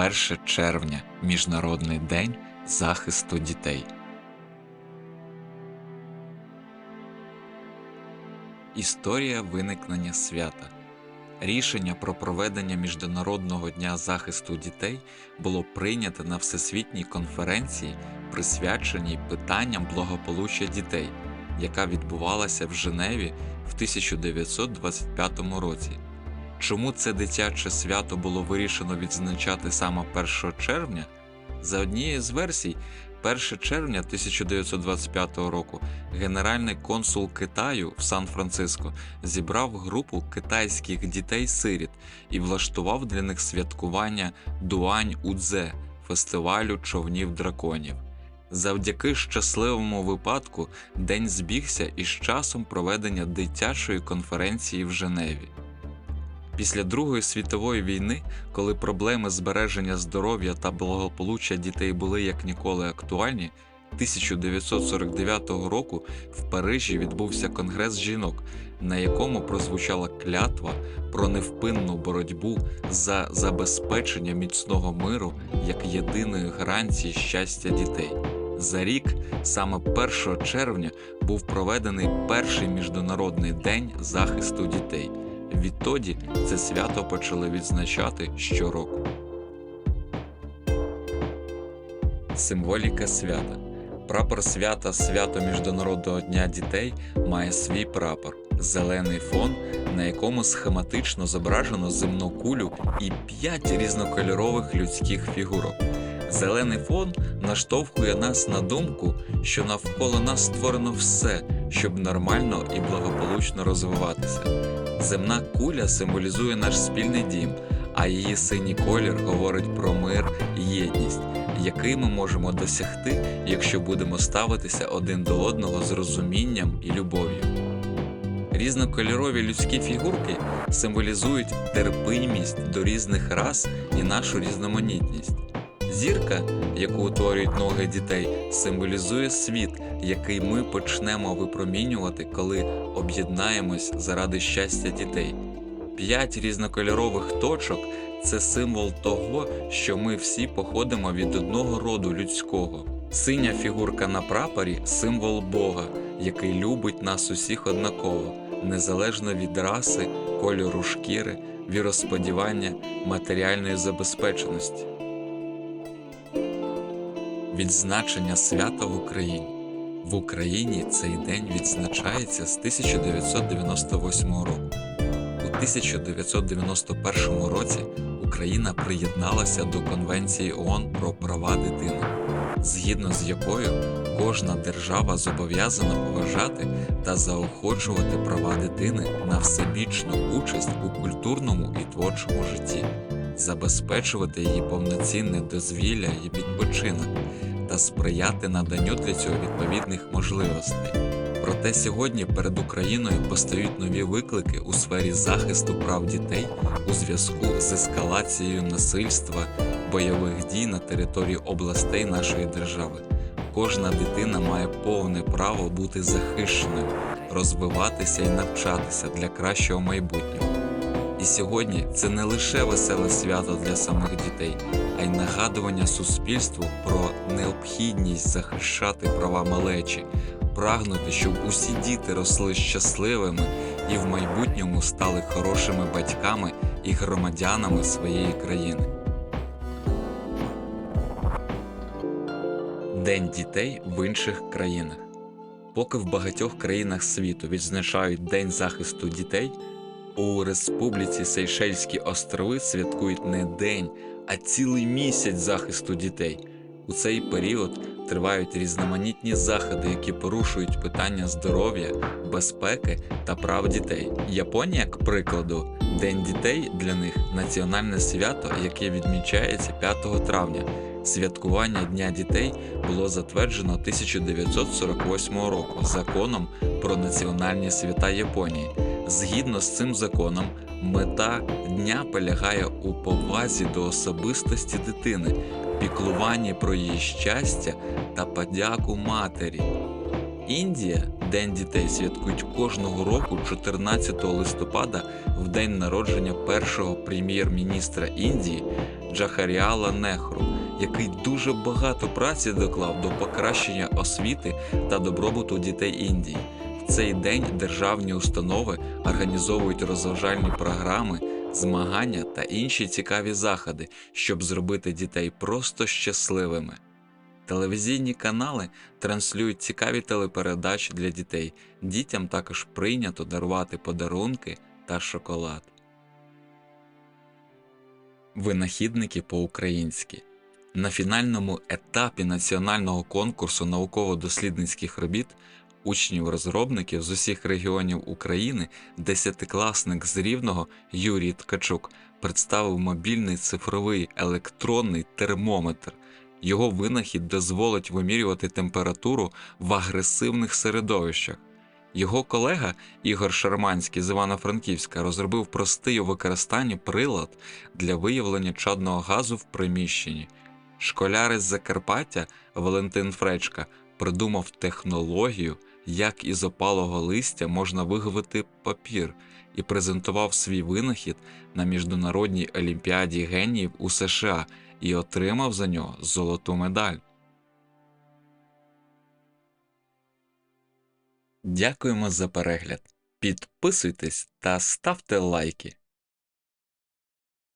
1 червня Міжнародний день захисту дітей. Історія виникнення свята. Рішення про проведення Міжнародного дня захисту дітей було прийнято на Всесвітній конференції, присвяченій питанням благополуччя дітей, яка відбувалася в Женеві в 1925 році. Чому це дитяче свято було вирішено відзначати саме 1 червня? За однією з версій, 1 червня 1925 року генеральний консул Китаю в Сан-Франциско зібрав групу китайських дітей-сиріт і влаштував для них святкування Дуань Удзе фестивалю човнів драконів. Завдяки щасливому випадку день збігся із часом проведення дитячої конференції в Женеві. Після Другої світової війни, коли проблеми збереження здоров'я та благополуччя дітей були як ніколи актуальні, 1949 року в Парижі відбувся конгрес жінок, на якому прозвучала клятва про невпинну боротьбу за забезпечення міцного миру як єдиної гарантії щастя дітей. За рік, саме 1 червня, був проведений перший міжнародний день захисту дітей. Відтоді це свято почали відзначати щороку. Символіка свята. Прапор свята свято Міжнародного дня дітей має свій прапор зелений фон, на якому схематично зображено земну кулю і п'ять різнокольорових людських фігурок. Зелений фон наштовхує нас на думку, що навколо нас створено все, щоб нормально і благополучно розвиватися. Земна куля символізує наш спільний дім, а її синій колір говорить про мир і єдність, який ми можемо досягти, якщо будемо ставитися один до одного з розумінням і любов'ю. Різнокольорові людські фігурки символізують терпимість до різних рас і нашу різноманітність. Зірка, яку утворюють ноги дітей, символізує світ, який ми почнемо випромінювати, коли об'єднаємось заради щастя дітей. П'ять різнокольорових точок це символ того, що ми всі походимо від одного роду людського. Синя фігурка на прапорі символ Бога, який любить нас усіх однаково, незалежно від раси, кольору шкіри, віросподівання, матеріальної забезпеченості. Відзначення свята в Україні. В Україні цей день відзначається з 1998 року. У 1991 році Україна приєдналася до Конвенції ООН про права дитини, згідно з якою кожна держава зобов'язана поважати та заохочувати права дитини на всебічну участь у культурному і творчому житті, забезпечувати її повноцінне дозвілля і відпочинок та сприяти наданню для цього відповідних можливостей. Проте сьогодні перед Україною постають нові виклики у сфері захисту прав дітей у зв'язку з ескалацією насильства, бойових дій на території областей нашої держави. Кожна дитина має повне право бути захищеною, розвиватися і навчатися для кращого майбутнього. І сьогодні це не лише веселе свято для самих дітей, а й нагадування суспільству про необхідність захищати права малечі, прагнути, щоб усі діти росли щасливими і в майбутньому стали хорошими батьками і громадянами своєї країни. День дітей в інших країнах. Поки в багатьох країнах світу відзначають День захисту дітей, у Республіці Сейшельські острови святкують не день, а цілий місяць захисту дітей. У цей період тривають різноманітні заходи, які порушують питання здоров'я, безпеки та прав дітей. Японія, к прикладу, День дітей для них національне свято, яке відмічається 5 травня. Святкування Дня дітей було затверджено 1948 року законом про національні свята Японії. Згідно з цим законом, мета дня полягає у повазі до особистості дитини, піклуванні про її щастя та подяку матері. Індія День дітей святкують кожного року 14 листопада в день народження першого прем'єр-міністра Індії Джахаріала Нехру, який дуже багато праці доклав до покращення освіти та добробуту дітей Індії. Цей день державні установи організовують розважальні програми, змагання та інші цікаві заходи, щоб зробити дітей просто щасливими. Телевізійні канали транслюють цікаві телепередачі для дітей. Дітям також прийнято дарувати подарунки та шоколад. Винахідники по-українськи на фінальному етапі національного конкурсу науково-дослідницьких робіт учнів-розробників з усіх регіонів України десятикласник з Рівного Юрій Ткачук представив мобільний цифровий електронний термометр. Його винахід дозволить вимірювати температуру в агресивних середовищах. Його колега Ігор Шарманський з Івано-Франківська розробив простий у використанні прилад для виявлення чадного газу в приміщенні. Школяр із Закарпаття Валентин Фречка придумав технологію, як із опалого листя можна виготовити папір, і презентував свій винахід на міжнародній олімпіаді геніїв у США і отримав за нього золоту медаль. Дякуємо за перегляд. Підписуйтесь та ставте лайки.